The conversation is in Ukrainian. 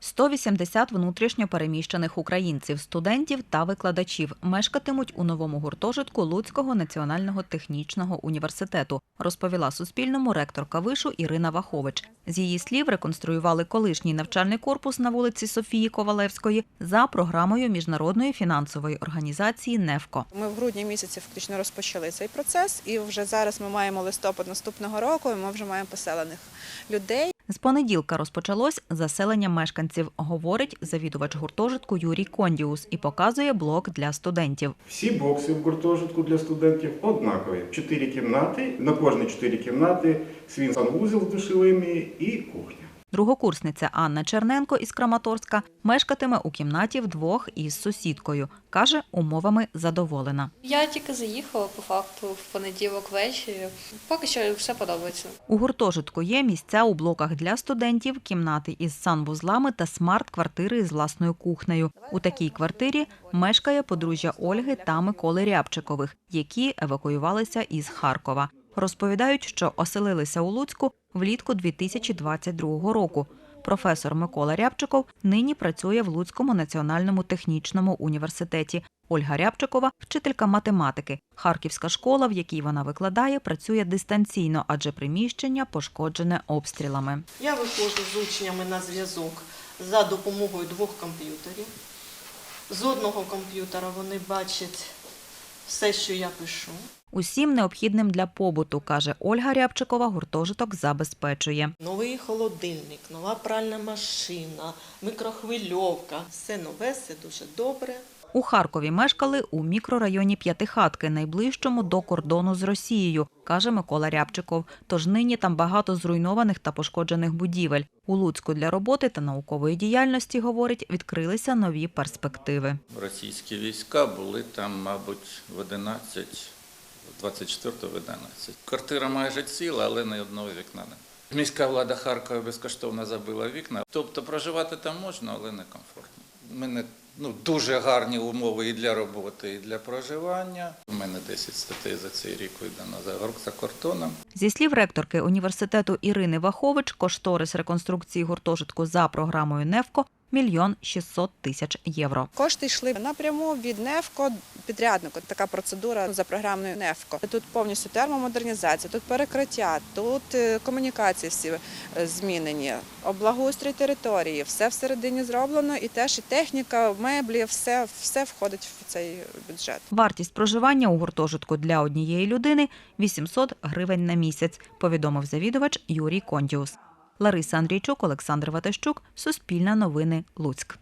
180 внутрішньо переміщених українців, студентів та викладачів мешкатимуть у новому гуртожитку Луцького національного технічного університету, розповіла Суспільному ректорка вишу Ірина Вахович. З її слів, реконструювали колишній навчальний корпус на вулиці Софії Ковалевської за програмою міжнародної фінансової організації НЕФКО. Ми в грудні місяці фактично розпочали цей процес, і вже зараз ми маємо листопад наступного року. і Ми вже маємо поселених людей. З понеділка розпочалось заселення мешканців, говорить завідувач гуртожитку Юрій Кондіус і показує блок для студентів. Всі бокси в гуртожитку для студентів однакові. Чотири кімнати, на кожні чотири кімнати свій санвузол з душевими і кухня. Другокурсниця Анна Черненко із Краматорська мешкатиме у кімнаті вдвох із сусідкою. Каже, умовами задоволена. Я тільки заїхала по факту в понеділок ввечері. Поки що все подобається. У гуртожитку є місця у блоках для студентів, кімнати із санвузлами та смарт-квартири з власною кухнею. У такій квартирі мешкає подружжя Ольги та Миколи Рябчикових, які евакуювалися із Харкова. Розповідають, що оселилися у Луцьку влітку 2022 року. Професор Микола Рябчиков нині працює в Луцькому національному технічному університеті. Ольга Рябчикова – вчителька математики. Харківська школа, в якій вона викладає, працює дистанційно, адже приміщення пошкоджене обстрілами. Я виходжу з учнями на зв'язок за допомогою двох комп'ютерів. З одного комп'ютера вони бачать все, що я пишу. Усім необхідним для побуту, каже Ольга Рябчикова, гуртожиток забезпечує. Новий холодильник, нова пральна машина, мікрохвильовка. Все нове, все дуже добре. У Харкові мешкали у мікрорайоні П'ятихатки, найближчому до кордону з Росією, каже Микола Рябчиков. Тож нині там багато зруйнованих та пошкоджених будівель. У Луцьку для роботи та наукової діяльності, говорить, відкрилися нові перспективи. Російські війська були там, мабуть, в 11, 24 в 11. Квартира майже ціла, але ні одного вікна не. Міська влада Харкова безкоштовно забила вікна. Тобто проживати там можна, але не комфортно. У мене ну, дуже гарні умови і для роботи, і для проживання. У мене 10 статей за цей рік видано за, за кордоном. Зі слів ректорки університету Ірини Вахович, кошторис реконструкції гуртожитку за програмою НЕФКО – мільйон 600 тисяч євро. Кошти йшли напряму від НЕФКО підряднику. Така процедура за програмною НЕФКО. Тут повністю термомодернізація, тут перекриття, тут е, комунікації всі е, змінені, облагоустрій території, все всередині зроблено, і теж і техніка, меблі, все, все входить в цей бюджет. Вартість проживання у гуртожитку для однієї людини – 800 гривень на місяць, повідомив завідувач Юрій Кондіус. Лариса Андрійчук, Олександр Ватащук, Суспільне новини, Луцьк.